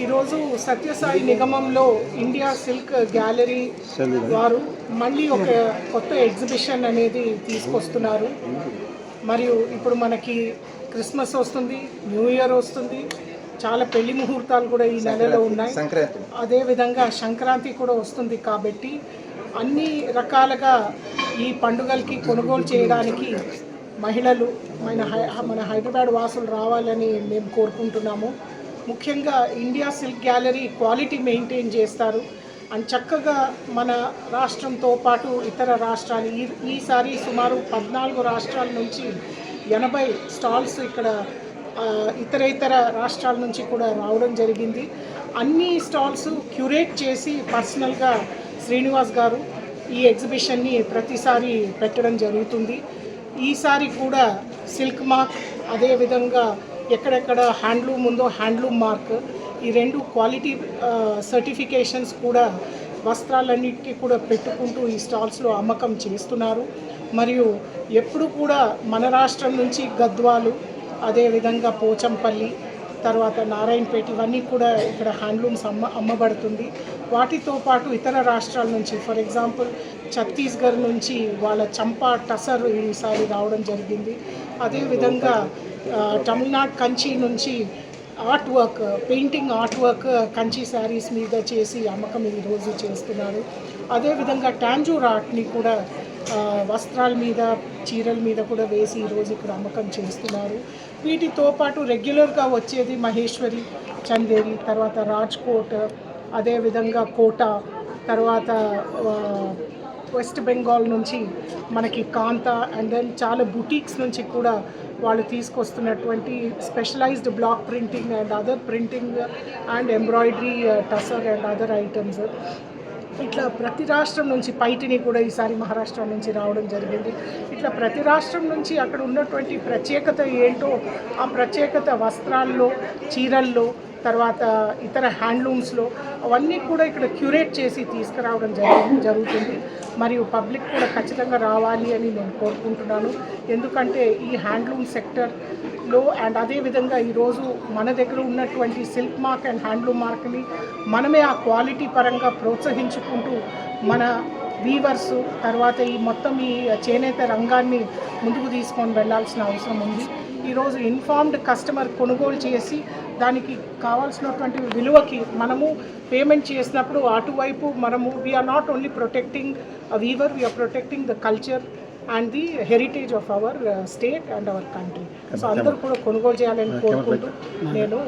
ఈరోజు సత్యసాయి నిగమంలో India silk gallery వారు మళ్ళీ ఒక కొత్త ఎగ్జిబిషన్ అనేది తీసుకొస్తున్నారు. మరియు ఇప్పుడు మనకి క్రిస్మస్ వస్తుంది న్యూ ఇయర్ వస్తుంది చాలా పెళ్ళి ముహూర్తాలు కూడా ఈ నెలలో ఉన్నాయి. సంక్రాంతి. అదేవిధంగా సంక్రాంతి కూడా వస్తుంది కాబట్టి అన్ని రకాలుగా ఈ పండుగలకి కొనుగోలు చేయడానికి మహిళలు మన హై- మన హైదరాబాద్ వాసులు రావాలని మేము కోరుకుంటున్నాము. ముఖ్యంగా India silk gallery quality maintain చేస్తారు. అండ్ చక్కగా మన రాష్ట్రంతో పాటు ఇతర రాష్ట్రాలు ఈ ఈసారి సుమారు పద్నాలుగు రాష్ట్రాల నుంచి ఎనభై స్టాల్స్ ఇక్కడ ఇతర ఇతర రాష్ట్రాల నుంచి కూడా రావడం జరిగింది. అన్ని స్టాల్స్ క్యూరేట్ చేసి పర్సనల్గా శ్రీనివాస్ గారు ఈ ఎగ్జిబిషన్ని ప్రతిసారి పెట్టడం జరుగుతుంది. ఈసారి కూడా సిల్క్ మార్క్ అదేవిధంగా ఎక్కడెక్కడ హ్యాండ్లూమ్ ఉందో హ్యాండ్లూమ్ మార్క్ ఈ రెండు క్వాలిటీ సర్టిఫికేషన్స్ కూడా వస్త్రాలన్నిటికీ కూడా పెట్టుకుంటూ ఈ స్టాల్స్లో అమ్మకం చేస్తున్నారు. మరియు ఎప్పుడు కూడా మన రాష్ట్రం నుంచి గద్వాలు అదేవిధంగా పోచంపల్లి తర్వాత నారాయణపేట ఇవన్నీ కూడా ఇక్కడ హ్యాండ్లూమ్స్ అమ్మ అమ్మబడుతుంది. వాటితో పాటు ఇతర రాష్ట్రాల నుంచి ఫర్ ఎగ్జాంపుల్ ఛత్తీస్గఢ్ నుంచి వాళ్ళ చంపా టసర్ ఈసారి రావడం జరిగింది. అదేవిధంగా తమిళనాడు కంచి నుంచి art work painting art work Kanchi sarees మీద చేసి అమ్మకం ఈరోజు చేస్తున్నారు. అదేవిధంగా టాంజూర్ ఆర్ట్ని కూడా వస్త్రాల మీద చీరల మీద కూడా వేసి ఈరోజు ఇక్కడ అమ్మకం చేస్తున్నారు. వీటితో పాటు రెగ్యులర్గా వచ్చేది మహేశ్వరి చందేరి తర్వాత రాజ్కోట్ అదేవిధంగా కోట తర్వాత వెస్ట్ బెంగాల్ నుంచి మనకి కాంత అండ్ దెన్ చాలా బుటీక్స్ నుంచి కూడా వాళ్ళు తీసుకొస్తున్నటువంటి specialized block printing and other printing and embroidery tussar and other items ఇట్లా ప్రతి రాష్ట్రం నుంచి పైటిని కూడా ఈసారి మహారాష్ట్ర నుంచి రావడం జరిగింది. ఇట్లా ప్రతి రాష్ట్రం నుంచి అక్కడ ఉన్నటువంటి ప్రత్యేకత ఏంటో ఆ ప్రత్యేకత వస్త్రాల్లో చీరల్లో తర్వాత ఇతర హ్యాండ్లూమ్స్లో అవన్నీ కూడా ఇక్కడ క్యూరేట్ చేసి తీసుకురావడం జరిగింది జరుగుతుంది. మరియు పబ్లిక్ కూడా ఖచ్చితంగా రావాలి అని నేను కోరుకుంటున్నాను. ఎందుకంటే ఈ హ్యాండ్లూమ్ సెక్టర్లో అండ్ అదేవిధంగా ఈరోజు మన దగ్గర ఉన్నటువంటి సిల్క్ మార్క్ అండ్ హ్యాండ్లూమ్ మార్క్ని మనమే ఆ క్వాలిటీ పరంగా ప్రోత్సహించుకుంటూ మన వీవర్స్ తర్వాత ఈ మొత్తం ఈ చేనేత రంగాన్ని ముందుకు తీసుకొని వెళ్ళాల్సిన అవసరం ఉంది. ఈరోజు ఇన్ఫార్మ్డ్ కస్టమర్ కొనుగోలు చేసి దానికి కావాల్సినటువంటి విలువకి మనము పేమెంట్ చేసినప్పుడు అటువైపు మనము we are not only protecting weaver we are protecting the culture and the heritage of our state and our country so అందరూ కూడా కొనుగోలు చేయాలని కోరుకుంటూ నేను